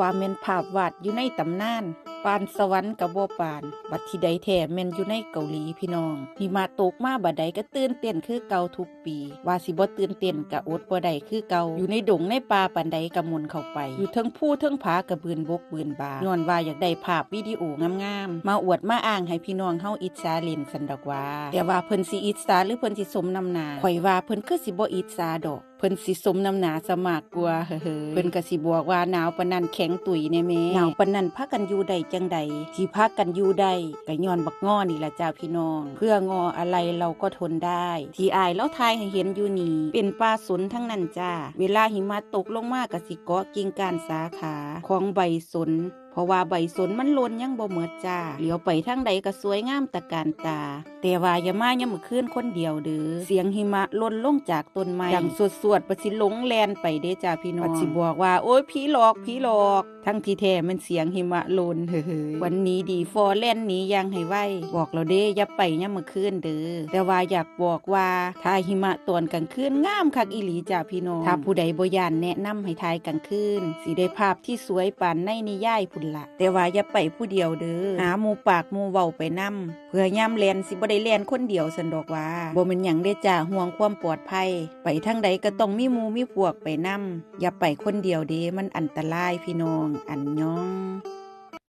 ว่าแม่นภาพวาดอยู่ในตำนานปานสวรรค์กับบ่ปาน บัดที่ใดแท้แม่นอยู่ในเกาหลีพี่น้องหิมะตกมาบัดใดก็ตื่นเต้นคือเก่าทุกปี ว่าสิบ่ตื่นเต้นก็อดบ่ได้คือเก่าอยู่ในดงในป่าปานใดก็มุนเข้าไป อยู่เทิงผู้เทิงผากระบืนบกบืนบาย้อนว่าอยากได้ภาพวิดีโองามๆมาอวดมาอ้างให้พี่น้องเฮาอิจฉาเล่นสันดอกว่า แต่ว่าเพิ่นสิอิจฉาหรือเพิ่นสิสมน้ำหนาข่อยว่าเพิ่นคือสิบ่อิจฉาดอกเพิ่นสิสมน้ำหนาสมากกว่าเฮ้อเพิ่นก็สิบอกว่าหนาวปานนั้นแข็งตุยแน่แม่หนาวปานนั้นพากันอยู่ได้จังใดที่พากันอยู่ได้ก็ย้อนบักง้อนี่ล่ะจ้าพี่น้อง เพื่องออะไรเราก็ทนได้ ที่อายแล้วทายให้เห็นอยู่นี่เป็นป่าสนทั้งนั้นจ้า เวลาหิมะตกลงมาก็สิเกาะกิ่งก้านสาขาของใบสน ราะว่าใบสนมันหลนยังบ่เหมิดจ้า เหลียวไปทางใดก็สวยงามตะการตา แต่ว่าอย่ามาย่ำมือคืนคนเดียวเด้อ เสียงหิมะหล่นลงจากต้นไม้ดังสวดสวดๆประสิหลงแลนไปเด้จ้าพี่น้องประสิบอกว่าโอ้ยผีหลอกผีหลอก ทั้งที่แท้มันเสียงหิมะหล่นเฮ้ยวันนี้ดีฟอแลนหนีอยังให้ไวบอกเราเด้อย่าไปย่ำมือคืนเด้อ แต่ว่าอยากบอกว่าถ้าหิมะตอนกลางคืนงามคักอีหลีจ้าพี่น้อง ถ้าผู้ใดบ่ยานแนะนำให้ทายกลางคืนสิได้ภาพที่สวยปานในนิยายพุ่นละแต่ว่าอย่าไปผู้เดียวเด้อหาหมูปากหมูเว้าไปนํเพื่อย่ำแลนสิบ่ได้แลนคนเดียวสันดอกว่าบ่แม่นหยังเด้จ้าห่วงความปลอดภัย ไปทางใดก็ต้องมีหมูมีพวกไปนํอย่าไปคนเดียวเด้มันอันตรายพี่น้องอันยอง